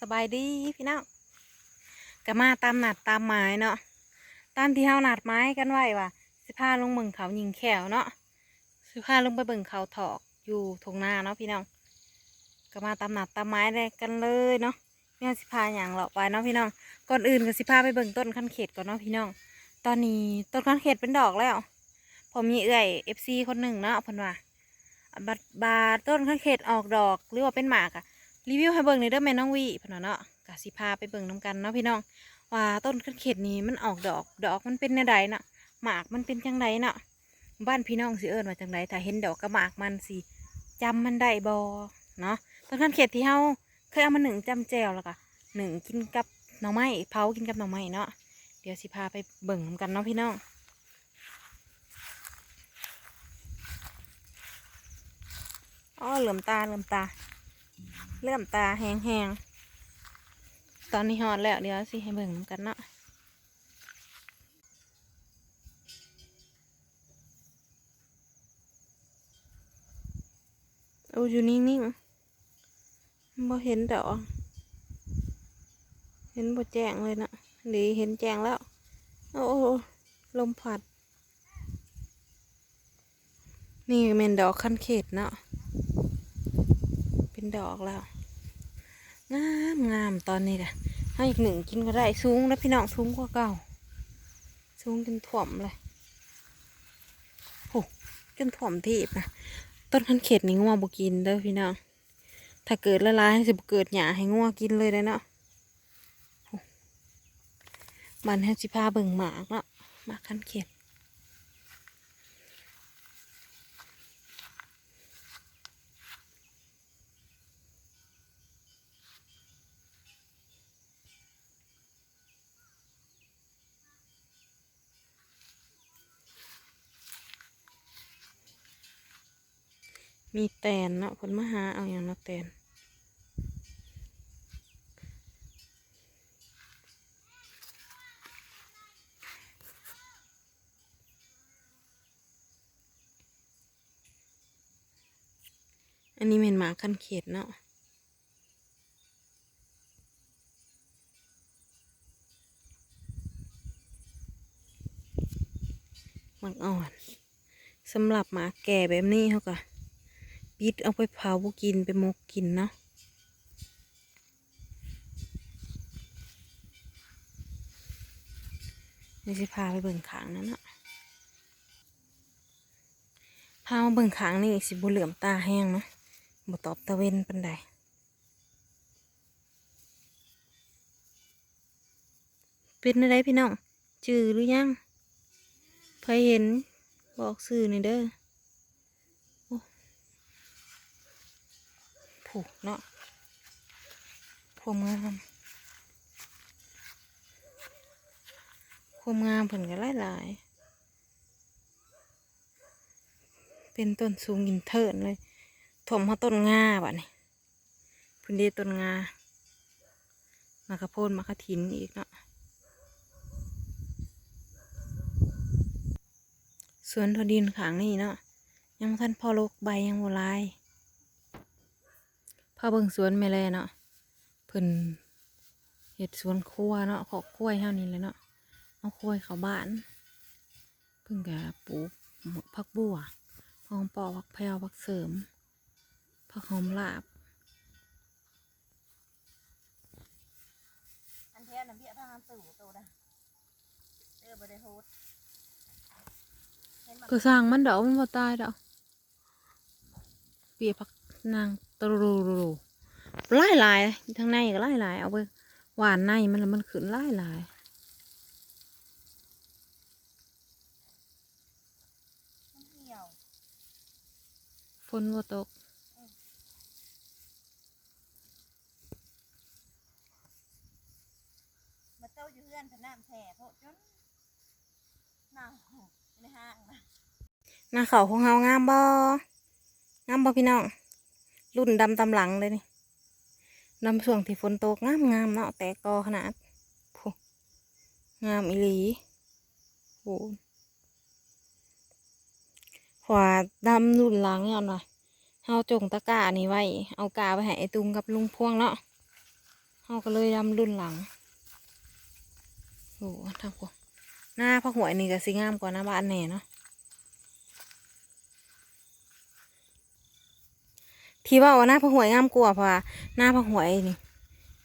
สบายดีพี่น้องก็มาตามหนัดตามหมายเนาะตามที่เฮาหนัดหมายกันไว้ว่าสิพาลงเบิ่งเขายิงแขวเนาะสิพาลงไปเบิ่งเขาถอกอยู่ทงนาเนาะพี่น้องก็มาตามหนัดตามหมายแรกกันเลยเนาะแม่สิพาอย่างเลาะไปเนาะพี่น้องก่อนอื่นก็สิพาไปเบิ่งต้นคันเขตก่อนเนาะพี่น้องตอนนี้ต้นคันเขตเป็นดอกแล้วผมมีเอื่อยเอฟซีคนหนึ่งเนาะพิ่นว่าบัดบาต้นคันเขตออกดอกหรือว่าเป็นหมากอะ รีวิวให้เบิ่งในเด้อแม่น้องวีพนน่ะเนาะกะสิพาไปเบิ่งน้กันเนาะพี่น้องว่าต้นขันเขตนี้มันออกดอก ดอกมันเป็นแนวใดเนาะหมากมันเป็นจังไดเนาะบ้านพี่น้องสิเอิ้นว่าจังไดถ้าเห็นดอกกับหมากมันสิจำมันได้บ่เนาะต้นขันเขตที่เฮาเคยเอามาหนึ่งจำแจวแล้วก็หนึ่งกินกับหน่อไม้เผากินกับหน่อไม้เนาะเดี๋ยวสิพาไปเบิ่งนำกันเนาะพี่น้องอ๋อเหลื่อมตาเหลื่อมตา เริ่มตาแห้งๆ ตอนนี้ฮอดแล้วเดี๋ยวสิให้เบิ่งนกันเนาะเอาอยู่นิ่งๆบ่เห็นดอกเห็นบ่แจ้งเลยนะดีเห็นแจ้งแล้ว โอ้โอ้ลมพัด นี่แม่นดอกคันเขตเนาะ เป็นดอกแล้ว งามงามตอนนี้นะให้อีกหนึ่งกินก็ได้สูงแล้วพี่น้องสูงกว่าเก่า สูงจนถ่วมเลยโอ้จนถ่วมทีบนะต้นคันเข็ดนี่งัวบกินเด้อพี่น้อง ถ้าเกิดละลายให้สิบเกิดหยาให้งัวกินเลยได้เนาะโอ้มันให้สิพาเบิ่งหมากเนาะหมากคันเข็ด มีแตนเนาะผลมาหาเอาอย่างเนาะแตนอันนี้เป็นหมาขั้นเขตเนาะหมักอ่อนสำหรับหมาแก่แบบนี้เขาก็ ปิดเอาไปเผาบุกินไปหมกกินเนาะนี่สิพาไปเบิ่งขางนั่นนะพามาเบิ่งขางนี่สิบุเหลื่อมตาแห้งเนาะบ่ตอบตะเวนปันใดเป็นอะไรพี่น้องจือหรือยังใครเห็นบอกสื่อหน่อยเด้อ ผูกเนาะพวมงามพวมงามเพิ่นก็หลายหลายๆเป็นต้นสูงหินเทินเลยถมเขาต้นงาบัดนี้พื้นที่ต้นงามากระโพนมากระถินอีกเนาะสวนทวดินขางนี่เนาะยังท่านพอลกใบยังโบลาย พาเบิ่งสวนแม่แลเนาะเพิ่นเฮ็ดสวนครัวเนาะขอกกล้วยเท่านี้เลยเนาะเอากล้วยเข้าบ้าน เพิ่งก็ปลูกผักบัวผักหอมปอผักแพรวผักเสริมผักหอมลาบอันแท้น้ำเบี้ยทหารตู่โตนะเออบ่ได้โฮดเห็นบ่ก็สร้างมันดอกมันบ่ตายดอกเปียผักนาง ตรูรูรูหลายหลายๆทั้งในก็หลายหลายๆเอาไปหวานในมันแล้วมันขึ้นหลายหลายมันเหี่ยวฝนบ่ตกมาเต้าอยู่เฮือนพะน้ำแท้โพดจนหนาวในห้างนะหน้าเขาของเฮางามบ่งามบ่พี่น้อง รุ่นดำตำหลังเลยนี่ดำช่วงที่ฝนตกงามงามๆเนาะแต่กอขนาดงามอีหลีโอ้ขวาดำรุ่นหลังย้อนว่ะเฮาจงตะกร้านี่ไว้ เอากาไปให้ไอตุงกับลุงพวงเนาะเขาก็เลยดำรุ่นหลังโอ้ทางกูหน้าพักหวยนี่ก็สิงามกว่าหน้าบ้านแน่เนาะ ที่ว่าว่าหน้าพักหวยงามกว่าเพราะหน้าพักหวยนี่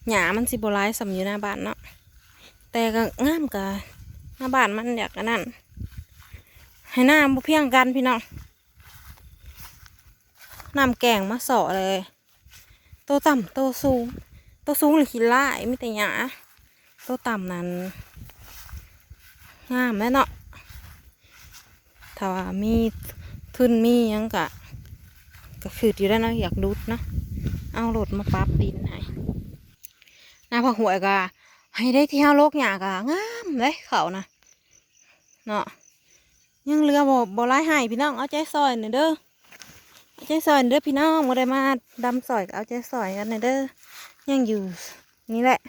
หญ้ามันสิบร้ายสำอยู่หน้าบ้านเนาะแต่ก็งามกะหน้าบ้านมันอยากอันนั้นให้หน้าบ่เพียงกันพี่น้องน้ำแกงมาสอเลยโตต่ำโตสูงโตสูงหรือขี้ไล่ไม่แต่หยาโตต่ำนั้นงามแม่เนาะถ้าว่ามีทุนมียังกะ ก็คืออยู่ได้เนาะอยากดูดเนาะเอารถมาปั๊บดินให้หน้าผักหวยก็ให้ได้เที่ยวโลกหยากะงามเลยเขานะเนาะยังเรือบ่บ่ร้ายพี่น้องเอาใจซอยหน่อยเด้อเอาใจซอยหน่อยเด้อพี่น้องบ่ได้มาดำซอยเอาใจซอยกันหน่อยเด้อยังอยู่นี่แหละ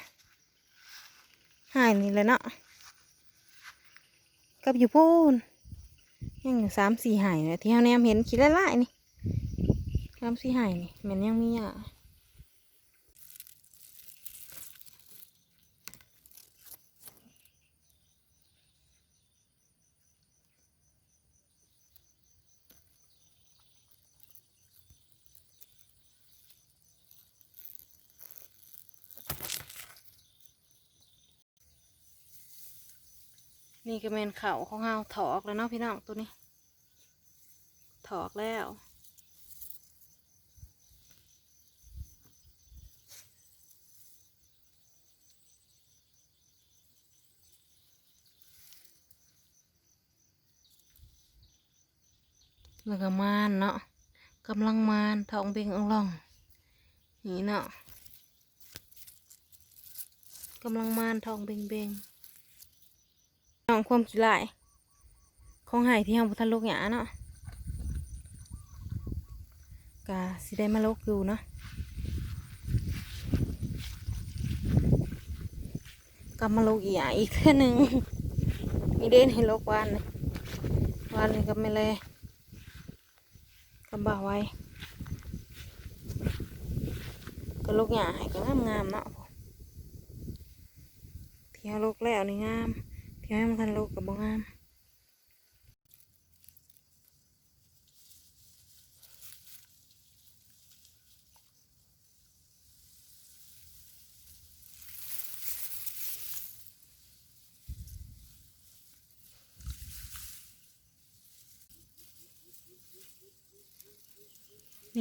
หายนี่เลยเนาะกับอยู่พูนยังอยู่สามสี่หายเลยที่เฮาแนมเห็นขี้ไล่ๆนี่ สามสี่หายนี่แมันยังมีอะนี่ก็เป็นเขาของเฮาถอกแล้วเนาะพี่น้องตัวนี้ ถอกแล้ว แล้วก็มานเนาะกำลังมานท้องเบ่งอ่องล่องนี่เนาะกำลังมานท้องเบ่งเบ่งน้องความขี้ลายของหายที่ห้องพุทธลูกหยาเนาะกะสิได้มาลกอยู่เนาะกลับมาลกอีกอีกเท่หนึ่งมีเด่นให้ลกวันวันนี้ก็ไม่เลย บ่าไว้ก็ลูกหยาให้ก็งามงามๆเนาะเที่ยวลกแล้วนี่งามเที่ยวให้มันทันลูกกับบ่งาม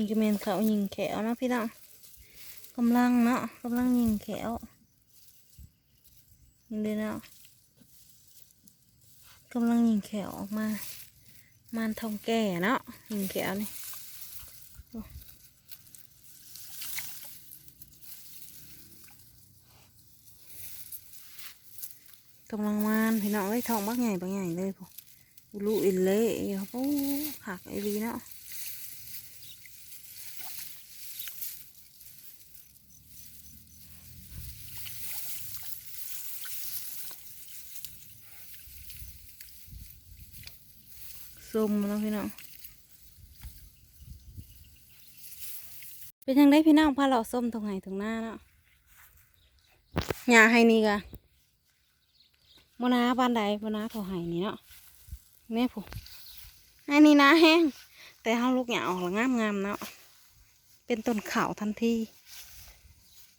นี่ก็เมนเขายิงแขวนะพี่น้องกำลังเนาะกำลังยิงแขวนี่เลยเนาะกำลังยิงแขวออกมา มันทองแก่เนาะยิงแขวนี่กำลังมานพี่น้องเอ้ยทองบักใหญ่บักใหญ่เลยพวกลุอินเละอยู่ครับโอ้หักไอรีเนาะ ส้มเนะพี่น้อง เป็นยังไงพี่น้องพาเราส้มตรงไหนตรงหน้าเนาะหญ้าให้นี่กะบนาบ้านใดบนาเท่าไห้นี่เนาะแม่ผู้อันนี้นาแห้ง แต่เฮาลูกหญ้าออกและงามงามเนาะ เป็นต้นขาวทันที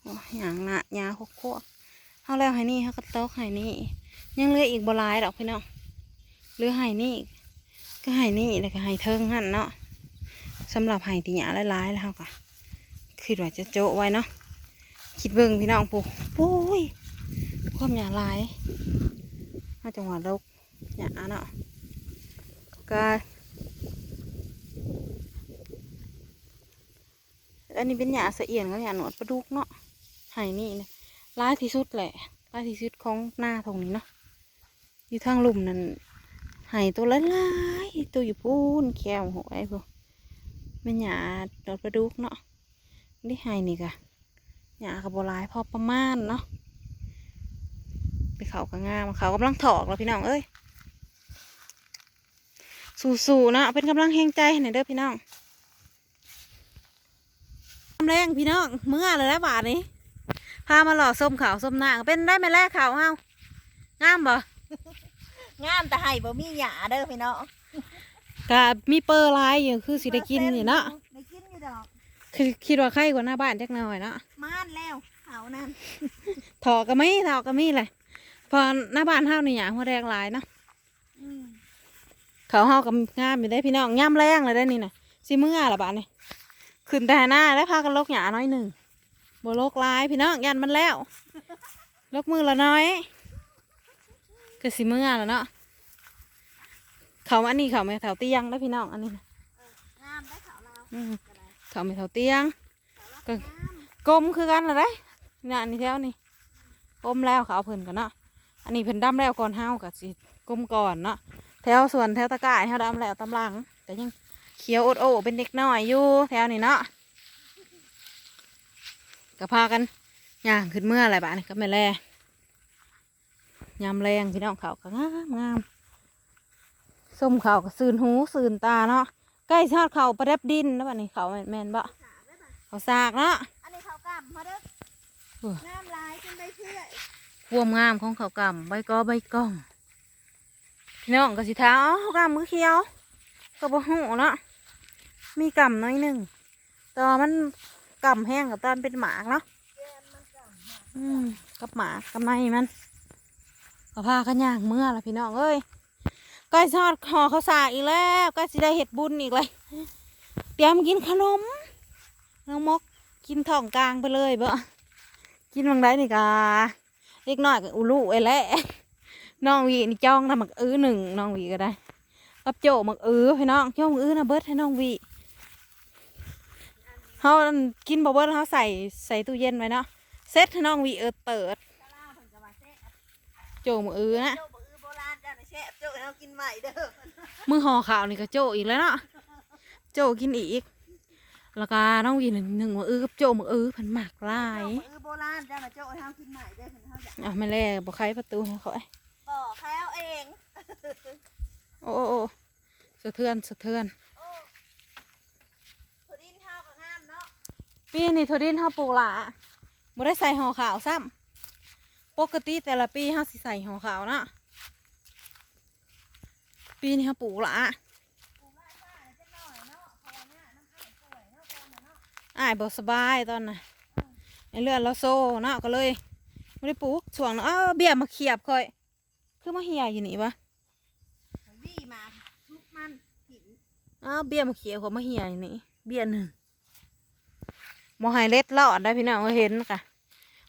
อยหยางนะหญ้าโคกๆเฮาแล้วให้นี่เฮาก็ตอกให้นี่ ยังเหลืออีกบลายดอกพี่น้องเหลือให้นี่ ก็ให้นี่แล้วก็ให้เทิงหั่นเนาะสำหรับให้ที่หยาหลายๆแล้วเฮาก็คิดว่าจะโจะไว้เนาะคิดเบิ่งพี่น้องปู่โอ้ยความหยาหลายมาจังหวัดลกหยาเนาะก็อันนี้เป็นหยาเสียนกับหยาหนวดปลาดุกเนาะให้นี่นะร้ายที่สุดแหละร้ายที่สุดของหน้าตรงนี้เนาะอยู่ทางลุ่มนั่น หายตัวละลายตัวอยู่พูนแก้วหวไอ้พวกแม่นหยาดอกประดุกเนาะนี่หายนี่กะหยากับบหลายพอประมาณเนาะไปเขาก็งามเขากำลังถอกแล้วพี่น้องเอ้ยสู้ๆนะเป็นกำลังแห่งใจหน่อยเด้อพี่น้องกำแรงพี่น้องเมื่อเลยนะบาทนี้พามาหล่อส้มขาวส้มหน้าก็เป็นได้ไหมแลกขาวเฮางามบ่ งามแต่ให้บ่มีหยาเด้อพี่น้องก็มีเปอร์ลายอยู่คือสิได้กินอยู่เนาะได้กินอยู่ดอกคือคิดว่าใครกว่าหน้าบ้านจักหน่อยเนาะม่านแล้วเขานั่นถอกก็ไม่ถอกก็ไม่เลยพอหน้าบ้านเฮานี่หยังหัวแดงหลายเนาะอืมเขาเฮากับงามอยู่ได้พี่น้องย่ำแรงเลยได้นี่น่ะสิเมื่อละบ้านนี่ขึ้นแต่หน้าแล้วพากันลกหยาน้อยหนึ่งบ่ลกหลายพี่น้องยันมันแล้ว ลกมือละน้อย ก็สิเมื่อแล้วเนาะเขาอันนี้เขาไม่แถวเตียงได้อพี่น้องอันนี้นะงามได้เขาเราอืมก็ได้เขาไม่แถวเตียงเขาเราก็งามกลมคือกันเลยเนี่ยอันนี้แถวนี่กลมแล้วเขาเอาเพิ่นกันเนาะอันนี้เพิ่นดำแล้วก่อนเฮากับสิกลมก่อนเนาะแถวส่วนแถวตะกร้ายเฮาดำแล้วตำลังแต่ยังเขียวอดโอเป็นเด็กน้อยอยู่แถวนี้เนาะก็พากันย่างขึ้นเมื่ออะไรบ้านี่ก็ไม่แล ยามแรงพี่น้องเขาก็งามงามส้มเขาก็สื่นหูสื่นตาเนาะใกล้ชอดเขาประดับดินแล้วบ้านี้เขาแม่นๆบ่ขาได้ปะเขาสากเนาะอันนี้เขากำมาเด้อโอ้งามลายจนได้เชื่อความงามของเขาวกำใบกอใบกล้องพี่น้องก็สิท้ามเอ้าเขากำมือเขียวก็บ่หูเนาะมีกำน้อยหนึ่งแต่ว่ามันกำแห้งกับตอนเป็นหมากเนาะอืมกับหมากกับไม้มัน ก็พากันย่างเมื่อละพี่น้องเอ้ยใกล้ทอดห่อข้าวสากอีกแล้วกล้สิได้เห็ดบุญอีกเลยเตรียมกินขนมน้องมกกินท้องกลางไปเลยเบ่กินบางได้นี่กาเล็กน้อยก็อุลุไอ้แหละน้องวีนี่จ้องทำหมักอื้อหนึ่งน้องวีก็ได้กับโจหมักอื้อให้น้องโจหมักอื้อนะเบิร์ดให้น้องวีเขากินบ่เบิดเขาใส่ใส่ตู้เย็นไว้เนาะเซ็ตให้น้องวีเออเติด ตะล่าเพิ่นก็ว่าแซ่บ โจหมักอื้อนะโจ้บ่อือโบราณจ้าน่ะแซ่บโจ้ให้เรากินใหม่เด้อมือห่อขาวนี่ก็โจอีกแล้วเนาะโจกินอีก แล้วก็น้องวีหนึ่งหนึ่งหมักอื้อกับโจหมักอื้อเพันหมากหลายโจ้บ่อือโบราณจ้าน่ะโจ้ให้เรากินใหม่เด้อเพิ่นเฮาอยากอะไม่แล่บ่ใครประตูให้เขาไอ้บ่แคล้วเองโอ้โอ้โอ้สะเทือนสะเทือน โอ้ผู้ดินเฮาก็งามเนาะปีนี้ทุดินเฮาปลูกหละบ่ได้ใส่ห่อขาวซ้ำ ปกติแต่ละปีเฮาสิใส่ห่อขาวนะปีนี้เฮาปลูกหละปลูกไร่ป้าเนี่ยจะหน่อยเนาะเพราะว่าเนี่ยน้ำอ้ายป่วยเนาะตอนนั้นเนาะอ้ายบ่สบายตอนน่ะไอ้เลือดเราโซ่เนาะก็เลยบ่ได้ปลูกช่วงนั้นอ้าวเบี้ยมาเขียบค่อย คือมาเหี่ยอยู่นี่วะวี่มาทุกมันหินอ้าวเบี้ยมาเขียบเขามาเหี่ยอยู่นี่เบี้ยหนึ่งบ่ให้เล็ดรอดได้พี่น้องเห็นกะ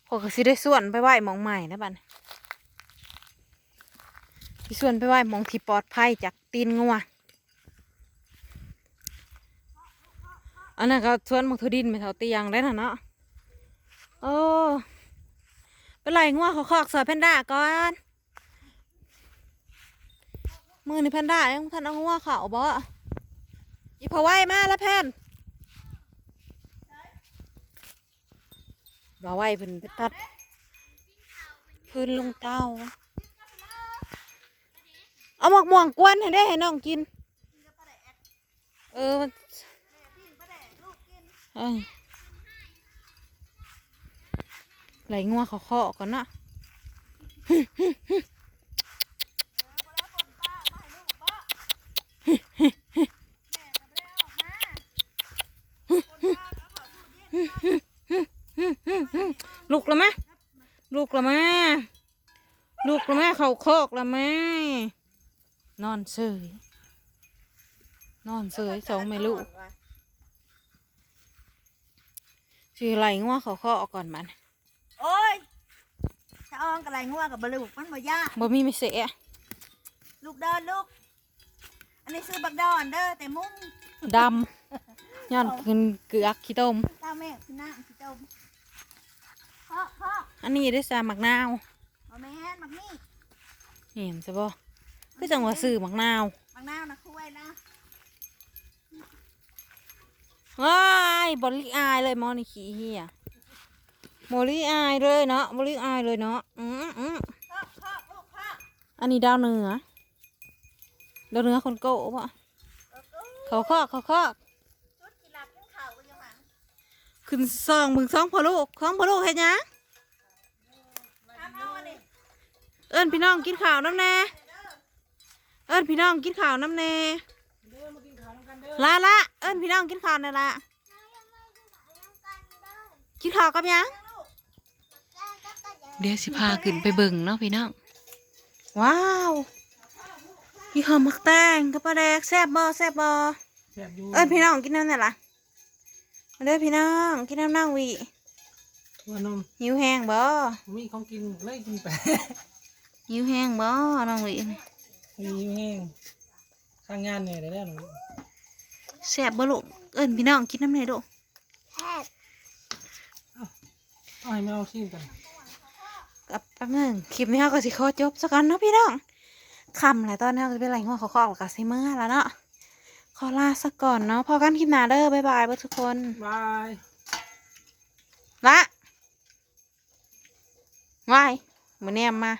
ขอก็สิได้ส่วนไปไหว้มองใหม่นะบัดนี้สิส่วนไปไหว้มองที่ปลอดภัยจากตีนงัวอันนั้นก็ชวนมักทุดินไปเท่าเตียงได้น่ะเนาะโอ้เป็นไรงัวเขาคอกซอยแพนด้าก่อนมือในแพนด้ายังท่านเอางัวเขาบ่อีพอไหวมาแล้วแพน บ่ไหวเพิ่นไปตัด พื้นลงเต้า เอาหมกม่วงกวนให้ได้ให้น้องกินกินกับปลาแดกเออมันเอ้ยไหลงัวเขาเคาะก่อนนะเออบ่แล้วคนป้าเอามาให้ลูกบ่แม่ก็บ่ได้เอาออกมาคนป้าก็ขอพูดเย็นลูกละแม่ลูกละแม่ลูกละแม่เขาโคอกละแม่นอนเสยนอนเสยสองแม่ลูกสิไหลงัวเขาเคาะก่อนมันโอ้ยชะอองกับไรงัวกับบลูกมันบ่ยากบ่มีไม่เสียลูกเดินลูก อันนี้ซื้อบักดอนเด้อแต่มุ้งดำย้อนกินเกลือกขี้ต้มตาแม่คือน้ำคือจม พ่อพ่ออันนี้ได้สาหมักนาวมาแม่นมักนี่เห็นใช่บ่คือจังหวะซื้อหมักนาวมักนาวนะคุยนะว้ายบริอายเลยหมอนี่ขี้เหี้ยบริอายเลยเนาะบริอายเลยเนาะอืมอืมพ่อพ่อลูกพ่ออันนี้ดาวเหนือดาวเหนือคนโก้ปะเออกูเขาคอกเขาคอกชุดกีฬา ขึ้นเขาไปยังหันขึ้นซองมึงซองพอลูกซองพอลูกเห็นยังอิญพี่น้องกินข้าวน้ำแน่เอิญพี่น้องกินข้าวน้ำแน่เด้อมากินข้าวน้ำกันเด้อละละเอิญพี่น้องกินข้าวนี่ละกินข้าวกับหยังเดี๋ยวสิพาขึ้นไปเบิ่งเนาะพี่น้องว้าวพี่หอมมักแตงกับปลาแดกแซ่บบ่แซ่บบ่แซ่บอยู่เอิญพี่น้องกินน้ำนี่ละ มาเด้อพี่น้องกินน้ำนั่งวีว่านมหิวแห้งบ่มีของกินเลยกินไปหิวแห้งบ่น้องวีมีแห้งข้างงานเนี่ยได้แล้วหนูแซ่บบ่ลูกเอิญพี่น้องกินน้ำนี่ลูกเอาให้แมวชิมกันกับแป๊บหนึงคลิปนี้เราก็สิขอจบสักก่อนเนาะพี่น้องคำหลายตอนนี้เราจะเป็นไรหัวเขาคอกับซิเมื่อแล้วเนาะ ขอลาสักก่อนเนาะพอกันคลิปหน้าเด้อบ๊ายบายเพื่อนทุกคนบายละวายมือเนียมมา